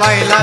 महिला